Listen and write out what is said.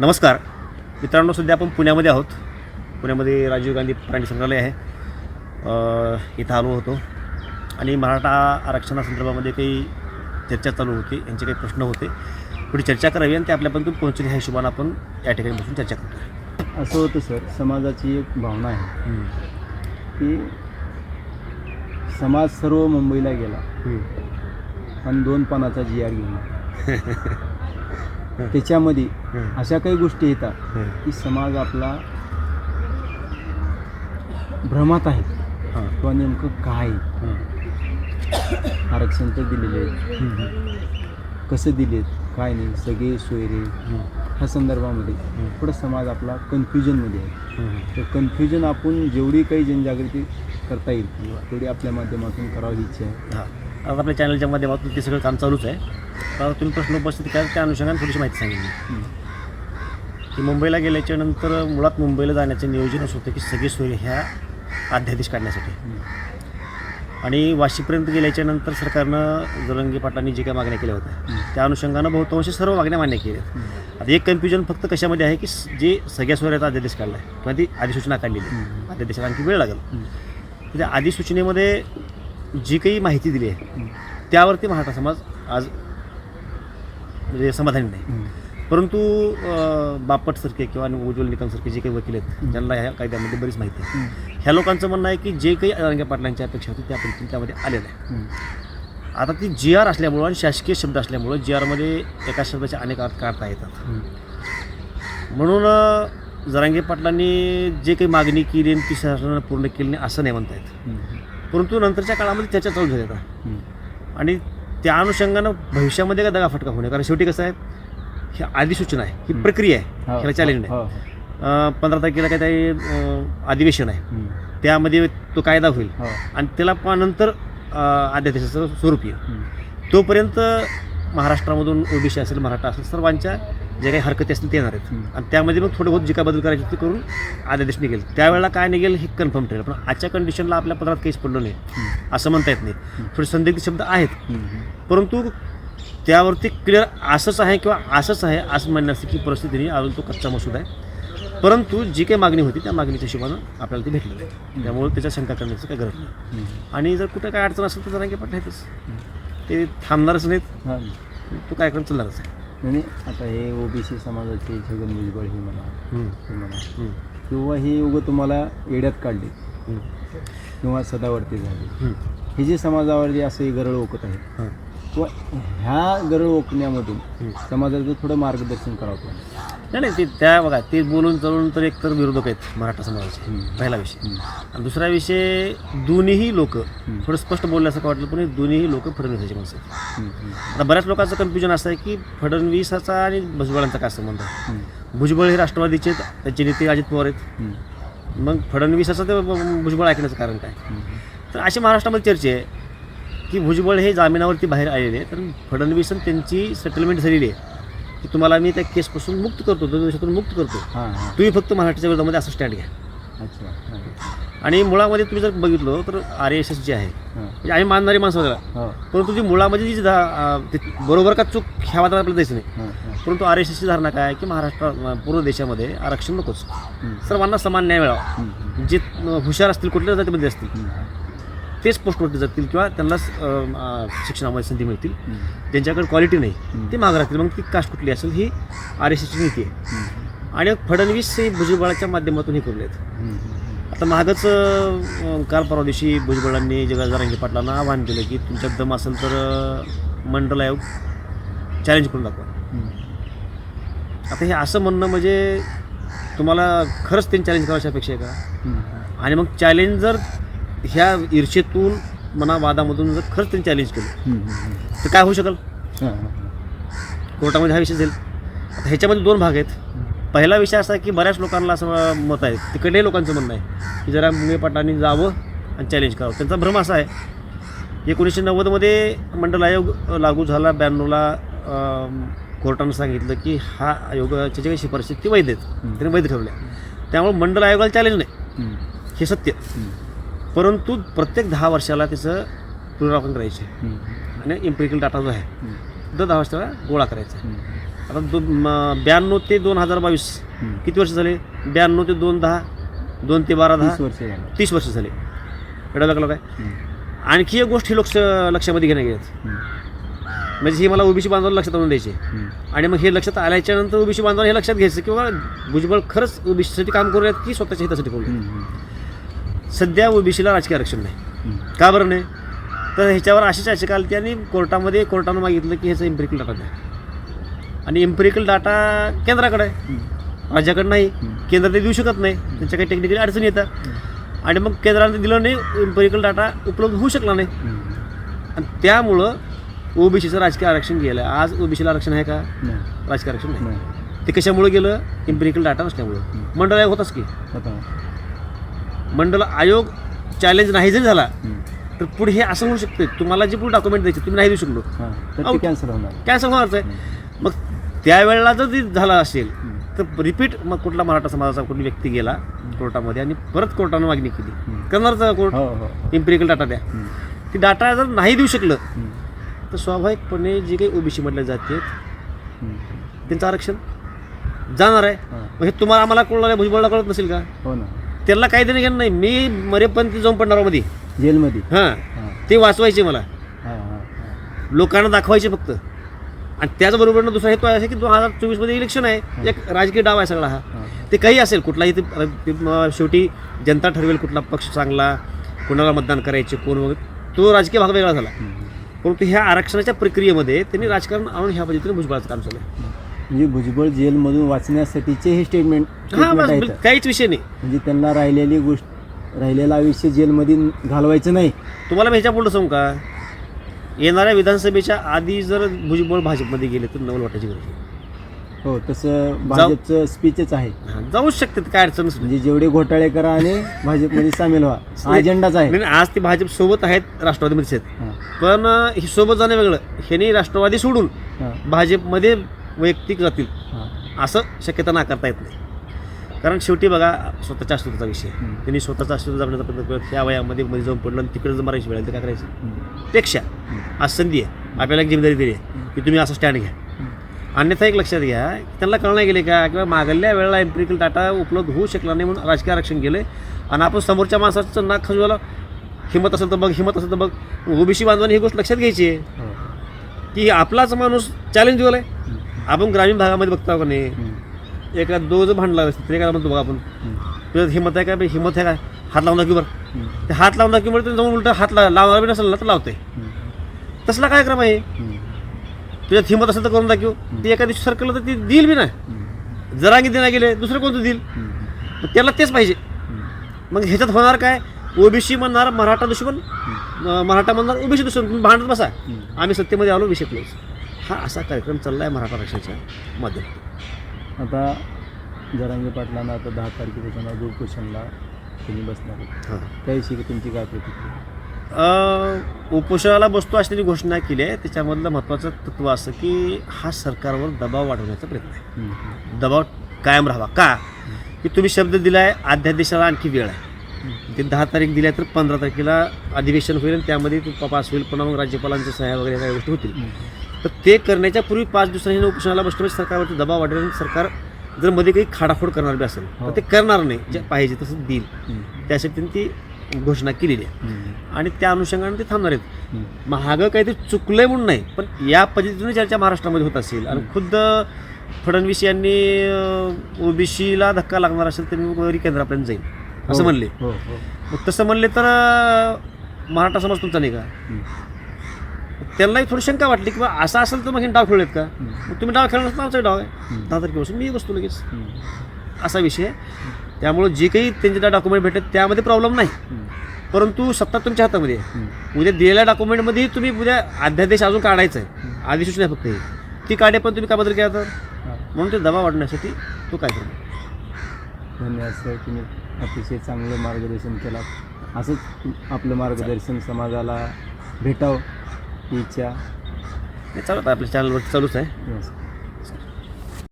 नमस्कार. मित्रांनो सध्या आपण पुण्यामध्ये आहोत. पुण्यामध्ये राजीव गांधी प्राणी संग्रहालय आहे. इथं आलो होतो. आणि मराठा आरक्षणासंदर्भामध्ये काही चर्चा चालू होती. यांचे काही प्रश्न होते. थोडी चर्चा करावी आणि ते आपल्यापर्यंत पोहोचली ह्या हिशोबानं आपण या ठिकाणी बसून चर्चा करतो असं होतं सर. समाजाची एक भावना आहे. की समाज सर्व मुंबईला गेला. आणि दोन पानाचा जी आर घेऊन. त्याच्यामध्ये अशा काही गोष्टी येतात की समाज आपला भ्रमात आहे. किंवा नेमकं काय? आरक्षण तर दिलेले आहे कसं दिलेत? काय नाही? सगळे सोयरे. ह्या संदर्भामध्ये थोडं समाज आपला कन्फ्युजनमध्ये आहे. तर कन्फ्युजन आपण जेवढी काही जनजागृती करता येईल तेवढी आपल्या माध्यमातून करावी इच्छा आहे. आपल्या चॅनलच्या माध्यमातून ते सगळं काम चालूच आहे. तर तुम्ही प्रश्न उपस्थित करा त्या अनुषंगाने थोडीशी माहिती सांगितली की मुंबईला गेल्याच्यानंतर मुळात मुंबईला जाण्याचं नियोजन असं होतं की सगळे सोय ह्या अध्यादेश काढण्यासाठी. आणि वाशीपर्यंत गेल्याच्यानंतर सरकारनं जरंगी पाटलांनी जे काही मागण्या केल्या होत्या त्या अनुषंगानं बहुतांश सर्व मागण्या मान्य केल्या. आता एक कन्फ्युजन फक्त कशामध्ये आहे की जे सगळ्या सोयऱ्याचा अध्यादेश काढला आहे किंवा ती अधिसूचना काढलेली आहे. अध्यादेशाला आणखी वेळ लागेल. तर त्या अधिसूचनेमध्ये जी काही माहिती दिली आहे त्यावरती मराठा समाज आज म्हणजे समाधानी नाही. परंतु अं, बापटसारखे किंवा उज्ज्वल निकमसारखे जे काही वकील आहेत. ज्यांना ह्या कायद्यामध्ये बरीच माहिती आहे. ह्या लोकांचं म्हणणं आहे की जे काही अरंग्या पाटलांची अपेक्षा होती त्या पद्धतीने त्यामध्ये आलेलं आहे. आता ती जी आर असल्यामुळं आणि शासकीय शब्द असल्यामुळं जी आरमध्ये एका शब्दाचे अनेक अर्थ काढता येतात. म्हणून जरांगे पाटलांनी जे काही मागणी केली आणि ती शासनानं पूर्ण केली नाही असं नाही म्हणता येत. परंतु नंतरच्या काळामध्ये चर्चा चालू झाली आता हं. आणि त्या अनुषंगानं भविष्यामध्ये का दगाफटका नये कारण शेवटी कसं आहे ही अधिसूचना आहे ही हं. प्रक्रिया आहे हो, ह्याला चॅलेंज हो, नाही हो. अं, पंधरा तारखेला काय अं, अधिवेशन आहे हं. त्यामध्ये तो कायदा होईल हो. आणि त्याला नंतर अध्यादेशाचं स्वरूप येईल हं. तोपर्यंत महाराष्ट्रामधून ओबीसी असेल मराठा असेल सर्वांच्या जे काही हरकती असतील ते येणार आहेत. आणि त्यामध्ये मग थोडं बहुत जे काय बदल करायचे ते करून अध्यादेश निघेल. त्यावेळेला काय निघेल हे कन्फर्म ठरेल. पण आजच्या कंडिशनला आपल्या पत्रात काहीच पडलं नाही. असं म्हणता येत नाही. थोडे संदिग्ध शब्द आहेत. परंतु त्यावरती क्लिअर असंच आहे किंवा असंच आहे असं म्हणण्यासारखी परिस्थिती नाही अजून तो कच्चा मसूद आहे. परंतु जी काही मागणी होती त्या मागणीच्या हिशोबानं आपल्याला ती भेटलेलं आहे त्यामुळे त्याच्या शंका करण्याची काही गरज नाही. आणि जर कुठं काय अडचण असेल तर जरा पाठवायचंच ते थांबणारच नाहीत. तो कार्यक्रम चालणारच आहे. नाही आता हे ओबीसी समाजाचे छगन भुजबळ हे म्हणा हे म्हणा. किंवा हे उगं तुम्हाला येड्यात काढले. किंवा सदावर्ती झाले. हे जे समाजावर जे असं हे गरळ ओकत आहे हां, किंवा ह्या गरळ ओकण्यामधून. समाजाचं थोडं मार्गदर्शन करावं तुम्हाला नाही नाही ते त्या बघा ते बोलून चालून तर एकतर विरोधक आहेत मराठा समाजाचे. पहिला विषय. आणि दुसरा विषय दोन्हीही लोक. थोडं स्पष्ट बोलल्यासारखं वाटलं पण दोन्हीही लोक फडणवीसाचे माणसं आहेत. आता बऱ्याच लोकांचं कन्फ्युजन असं आहे की फडणवीसाचा आणि भुजबळांचा काय संबंध आहे. भुजबळ हे राष्ट्रवादीचे आहेत, त्यांचे नेते अजित पवार आहेत. मग फडणवीसाचं ते भुजबळ ऐकण्याचं कारण काय. तर अशी महाराष्ट्रामध्ये चर्चा आहे की भुजबळ हे जामिनावरती बाहेर आलेले आहे तर फडणवीस त्यांची सेटलमेंट झालेली आहे की तुम्हाला मी त्या केसपासून मुक्त करतो दोन दिवसातून मुक्त करतो. हां तुम्ही फक्त मराठीच्या विरोधामध्ये असं स्टँड घ्या. अच्छा हां. आणि मुळामध्ये तुम्ही जर बघितलं तर आर एस एस जे आहे म्हणजे आम्ही मानणारी माणसं त्याला हो. परंतु ती मुळामध्ये जी धा- अं, ते बरोबर का चूक ह्या वादाला आपल्याला द्यायचं नाही. हां हां. परंतु आर एस एसची धारणा काय आहे की महाराष्ट्र अं, पूर्ण देशामध्ये आरक्षण नकोच. सर्वांना समान न्याय मिळावा. जे अं, हुशार असतील कुठल्या जातीमध्ये असतील. तेच पोस्टवरती जातील किंवा त्यांना शिक्षणामध्ये संधी मिळतील. ज्यांच्याकडे क्वालिटी नाही. ते मागं राहतील मग ती कास्ट कुठली असेल ही आर एस एसची नीती आहे. आणि फडणवीस हे भुजबळाच्या माध्यमातून हे करू आहेत. आता मागच काल परवा दिवशी भुजबळांनी जगा जरांगी पाटलांना आवाहन केलं की तुमच्यात दम असेल तर मंडल आयोग चॅलेंज करून दाखवा. आता हे असं म्हणणं म्हणजे तुम्हाला खरंच त्यांनी चॅलेंज करायची अपेक्षा आहे का. आणि मग चॅलेंज जर ह्या ईर्षेतून मना वादामधून जर खरंच त्यांनी चॅलेंज केलं. तर काय होऊ शकेल? कोर्टामध्ये हा विषय जाईल. आता ह्याच्यामध्ये दोन भाग आहेत. पहिला विषय असा आहे की बऱ्याच लोकांना असं मत आहे. तिकडल्याही लोकांचं म्हणणं आहे की जरा मुंगे जावं आणि चॅलेंज करावं. त्यांचा भ्रम असा आहे एकोणीसशे नव्वदमध्ये मंडल आयोग लागू झाला. ब्याण्णवला कोर्टानं सांगितलं की हा आयोगाच्या जे काही शिफारशी ती वैध आहेत. त्यांनी वैध ठेवल्या. त्यामुळे मंडल आयोगाला चॅलेंज नाही. हं. सत्य. परंतु प्रत्येक दहा वर्षाला त्याचं पुनरावलोकन करायचे. आणि इम्पेरिकल डाटा जो आहे. तो दहा वर्षाला गोळा करायचा. आता दो ब्याण्णव ते दोन हजार बावीस. किती वर्ष झाले ब्याण्णव ते दोन दहा दोन ते बारा दहा तीस वर्ष तीस वर्ष झाले एवढं लागलं काय. आणखी एक गोष्ट ही लक्ष लक्षामध्ये घेण्या हम्म. म्हणजे ही मला ओबीसी बांधवाला लक्षात आणून द्यायची. आणि मग हे लक्षात आल्याच्यानंतर ओबीसी बांधवाला हे लक्षात घ्यायचं की बाबा भुजबळ खरंच ओबीसीसाठी काम करूयात की स्वतःच्या हितासाठी हम्म. सध्या ओबीसीला राजकीय आरक्षण नाही. का बरं नाही? तर ह्याच्यावर अशीच याचिका आली आणि कोर्टामध्ये कोर्टानं मागितलं की ह्याचं इम्पेरिकल डाटा द्या. आणि इम्पेरिकल डाटा केंद्राकडे आहे. राज्याकडे नाही. केंद्र ते देऊ शकत नाही. त्यांच्या काही टेक्निकली अडचणी येतात. आणि मग केंद्राने दिलं नाही इम्पेरिकल डाटा उपलब्ध होऊ शकला नाही. आणि त्यामुळं ओबीसीचं राजकीय आरक्षण गेलं. आज ओबीसीला आरक्षण आहे का. राजकीय आरक्षण नाही. नाही. ते कशामुळे गेलं? इम्पेरिकल डाटा नसल्यामुळं. मंडळ आयोग होताच की. मंडळ आयोग चॅलेंज नाही जरी झाला. तर पुढे हे असं होऊ शकतं तुम्हाला जे पुढे डॉक्युमेंट द्यायचे तुम्ही नाही देऊ शकलो हां. कॅन्सल होणार कॅन्सल होणारच आहे मग त्यावेळेला जर ते झालं असेल. तर रिपीट मग कुठला मराठा समाजाचा कोणी व्यक्ती गेला कोर्टामध्ये आणि परत कोर्टानं मागणी केली. करणारच कोर्ट हो हो इम्पेरिकल डाटा द्या हम्म. ती डाटा जर नाही देऊ शकलं. तर स्वाभाविकपणे जे काही ओबीसी मधले जाते. त्यांचं आरक्षण जाणार आहे हां. हे तुम्हाला आम्हाला नाही भुजबळला कळत नसेल का हो ना त्याला काही देणं घेणं नाही. मी मरेपर्यंत जाऊन पडणार मध्ये. जेलमध्ये. हां. हां. ते वाचवायचे मला. हां हां हां. लोकांना दाखवायचे फक्त. आणि त्याचबरोबरनं दुसरा हेतू आहे की दोन हजार चोवीसमध्ये इलेक्शन आहे. एक राजकीय डाव आहे सगळा हा. ते काही असेल कुठलाही ते शेवटी जनता ठरवेल कुठला पक्ष चांगला कोणाला मतदान करायचे कोण वगैरे. तो राजकीय भाग वेगळा झाला. परंतु ह्या आरक्षणाच्या प्रक्रियेमध्ये त्यांनी राजकारण आणून ह्या पद्धतीने भुजबळाचं काम चालू आहे. म्हणजे भुजबळ जेलमधून वाचण्यासाठीचे हे स्टेटमेंट हा बस आहेत. काहीच विषय नाही. म्हणजे त्यांना राहिलेली गोष्ट राहिलेलं आयुष्य जेलमध्ये घालवायचं नाही. तुम्हाला मी ह्याच्या पुढं सांगू का? येणाऱ्या विधानसभेच्या आधी जर भुजबळ भाजपमध्ये गेले तर नवल वाटायची गरज नाही. हो तसं भाजपचं स्पीचच आहे. हा, जाऊच शकते काय अडचणच नाही म्हणजे जेवढे घोटाळे करा आणि भाजपमध्ये सामील व्हा. हा अजेंडाच आहे. नाही, आज ते भाजप सोबत आहेत राष्ट्रवादीमध्येच आहेत हां. पण अं, हे सोबत जाणं वेगळं. ह्यांनी राष्ट्रवादी सोडून हां. भाजपमध्ये वैयक्तिक जातील. असं शक्यता नाकारता येत नाही. कारण शेवटी बघा स्वतःच्या अस्तित्वाचा विषय. त्यांनी स्वतःचा अस्तित्व जगण्याचा प्रयत्न करत ह्या वयामध्ये मध्ये जाऊन पडलं आणि तिकडे जर मरायची वेळ तर काय करायचं. पेक्षा आज संधी आहे. आपल्याला एक जिम्मेदारी दिली आहे की तुम्ही असं स्टँड घ्या. अन्यथा एक लक्षात घ्या त्यांना कळणार गेले का किंवा मागल्या वेळेला एम्पिरिकल डाटा उपलब्ध होऊ शकला नाही म्हणून राजकीय आरक्षण गेले आणि आपण समोरच्या माणसाचं नाक खजवायला हिंमत असेल तर बघ हिंमत असेल तर बघ. ओबीसी बांधवांनी ही गोष्ट लक्षात घ्यायची आहे हो. की आपलाच माणूस चॅलेंज आहे आपण ग्रामीण भागामध्ये बघता का नाही. एका दो जर भांडला असते तरी काय म्हणतो बघा आपण. तुझ्यात हिंमत आहे का? बे, हिंमत आहे का? हात लावून दाखवी बरं. हम्म. ते हात लावून दाखवी म्हणून जाऊन उलट हात ला लावणार बी नसेल ना तर लावते. तसला कार्यक्रम आहे? हम्म. तुझ्यात हिंमत असेल तर करून दाखव. ते एका दिवशी सरकलं तर ते देईल बी ना. हम्म. जरांगी देण्या गेले दुसरं कोणतं देईल? त्याला तेच पाहिजे. मग ह्याच्यात होणार काय? ओबीसी म्हणणार मराठा दुश्मन मराठा म्हणणार ओबीसी दुश्मन. भांडत बसा. आम्ही सत्तेमध्ये आलो विषय हा असा कार्यक्रम चालला आहे मराठा आरक्षणाच्या माध्यमातून. आता जरांगे पाटलांना आता दहा तारखेपासून उपोषणला तुम्ही बसणार. हां. त्याविषयी तुमची काय प्रतिक्रिया? उपोषणाला बसतो अशी त्यांनी घोषणा केली आहे. त्याच्यामधलं महत्त्वाचं तत्व असं की हा सरकारवर दबाव वाढवण्याचा प्रयत्न आहे. दबाव कायम राहावा. का? की तुम्ही शब्द दिला आहे अध्यादेशाला आणखी वेळ आहे. ते दहा तारीख दिल्या तर पंधरा तारखेला अधिवेशन होईल आणि त्यामध्ये तो पास होईल. पुन्हा मग राज्यपालांच्या सह्या वगैरे काही गोष्टी होतील. तर ते करण्याच्या पूर्वी पाच दिवसांनी उपोषणाला बसतो म्हणजे सरकारवरती दबाव वाढेल आणि सरकार जर मध्ये काही खाडाखोड करणार बी असेल तर ते करणार नाही. जे पाहिजे तसं देईल. त्यासाठी ती घोषणा केलेली आहे. आणि त्या अनुषंगाने ते थांबणार आहेत. महागं काहीतरी चुकलंय म्हणून नाही पण या पद्धतीने चर्चा महाराष्ट्रामध्ये होत असेल आणि खुद्द फडणवीस यांनी ओबीसीला धक्का लागणार असेल तर मी केंद्रापर्यंत जाईल असं हो. म्हणले. हो हो. मग तसं म्हणले तर मराठा समाज तुमचा नाही का. त्यांनाही थोडी शंका वाटली की बा असं असेल तर मग हे डाव खेळलेत का. मग तुम्ही डाव खेळणार नावचा डाव आहे. दहा तारखेपासून मी बसतो लगेच. असा विषय त्यामुळं जे काही त्यांचे डॉक्युमेंट भेटत त्यामध्ये प्रॉब्लेम नाही. परंतु सत्ता तुमच्या हातामध्ये. उद्या दिलेल्या डॉक्युमेंटमध्ये तुम्ही उद्या अध्यादेश अजून काढायचा आहे अधिसूचना फक्त ही. ती काढे पण तुम्ही का बदल केला तर. म्हणून ते दबाव वाढण्यासाठी तो काय करतो धन्यवाद सर तुम्ही अतिशय चांगलं मार्गदर्शन केलं. असंच आपलं मार्गदर्शन समाजाला भेटावं. इच्छा चालू आहे आपल्या चॅनलवर चालूच आहे.